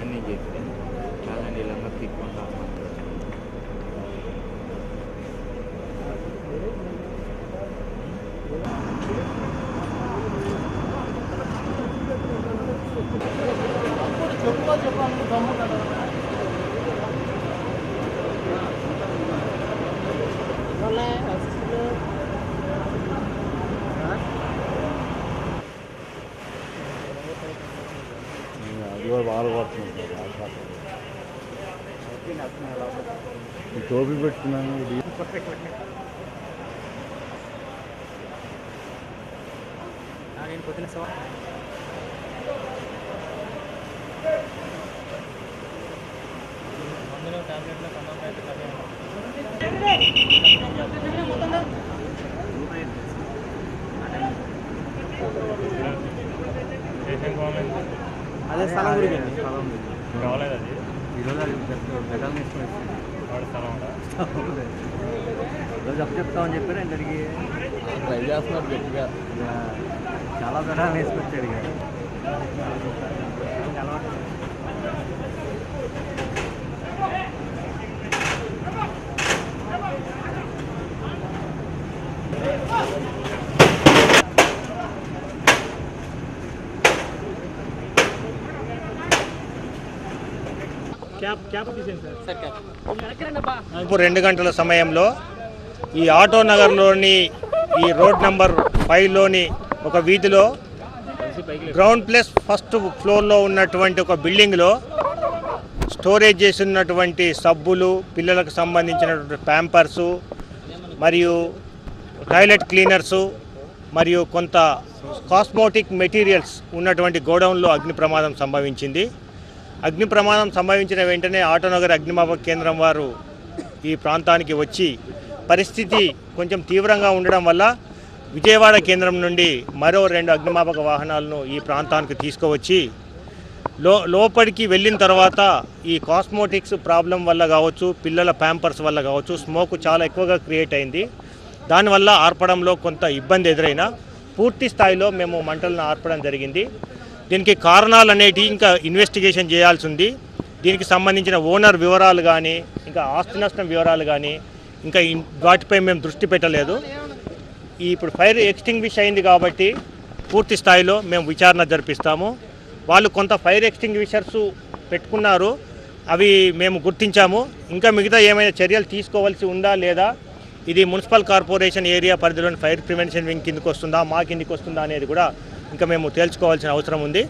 ಅನಿಗೆ ಕಾಲನಿಲ್ಲ ಮತ್ತೆ ಇಟ್ಕೊಂಡು Thank you. నీళ్ళంగా తిక్కుంటా అది కూడా బాగా పడుతుంది ఈ టోపీ పెట్టుకున్నాను ఇది అదే స్థలం గురించి. కావలేదు అది? ఈరోజు అది స్థలం? ఈరోజు అప్పు చెప్తామని చెప్పారు ఇంతటికి ట్రై చేస్తున్నారు గట్టిగా చాలా మెటల్ వేసుకొచ్చాడు ఇక. ఇప్పుడు రెండు గంటల సమయంలో ఈ ఆటో నగర్లోని ఈ రోడ్ నంబర్ ఫైవ్లోని ఒక వీధిలో గ్రౌండ్ ప్లస్ ఫస్ట్ ఫ్లోర్లో ఉన్నటువంటి ఒక బిల్డింగ్లో స్టోరేజ్ చేసి ఉన్నటువంటి సబ్బులు పిల్లలకు సంబంధించినటువంటి ప్యాంపర్సు మరియు టాయిలెట్ క్లీనర్సు మరియు కొంత కాస్మోటిక్ మెటీరియల్స్ ఉన్నటువంటి గోడౌన్లో అగ్ని ప్రమాదం సంభవించింది. అగ్ని ప్రమాదం సంభవించిన వెంటనే ఆటోనగర్ అగ్నిమాపక కేంద్రం వారు ఈ ప్రాంతానికి వచ్చి పరిస్థితి కొంచెం తీవ్రంగా ఉండడం వల్ల విజయవాడ కేంద్రం నుండి మరో రెండు అగ్నిమాపక వాహనాలను ఈ ప్రాంతానికి తీసుకువచ్చి లో లోపలికి వెళ్ళిన తర్వాత ఈ కాస్మోటిక్స్ ప్రాబ్లం వల్ల కావచ్చు పిల్లల ప్యాంపర్స్ వల్ల కావచ్చు స్మోక్ చాలా ఎక్కువగా క్రియేట్ అయింది. దానివల్ల ఆర్పడంలో కొంత ఇబ్బంది ఎదురైనా పూర్తి స్థాయిలో మేము మంటలను ఆర్పడం జరిగింది. దీనికి కారణాలు అనేటివి ఇంకా ఇన్వెస్టిగేషన్ చేయాల్సి ఉంది. దీనికి సంబంధించిన ఓనర్ వివరాలు కానీ ఇంకా ఆస్తి నష్టం వివరాలు కానీ ఇంకా వాటిపై మేము దృష్టి పెట్టలేదు. ఈ ఇప్పుడు ఫైర్ ఎక్స్టింగ్విష్ అయింది కాబట్టి పూర్తి స్థాయిలో మేము విచారణ జరిపిస్తాము. వాళ్ళు కొంత ఫైర్ ఎక్స్టింగ్విషర్స్ పెట్టుకున్నారు. అవి మేము గుర్తించాము. ఇంకా మిగతా ఏమైనా చర్యలు తీసుకోవాల్సి ఉందా లేదా? ఇది మున్సిపల్ కార్పొరేషన్ ఏరియా పరిధిలోని ఫైర్ ప్రివెన్షన్ వింగ్ కిందకి వస్తుందా? మా కిందకి వస్తుందా అనేది కూడా ఇంకా మేము తేల్చుకోవాల్సిన అవసరం ఉంది.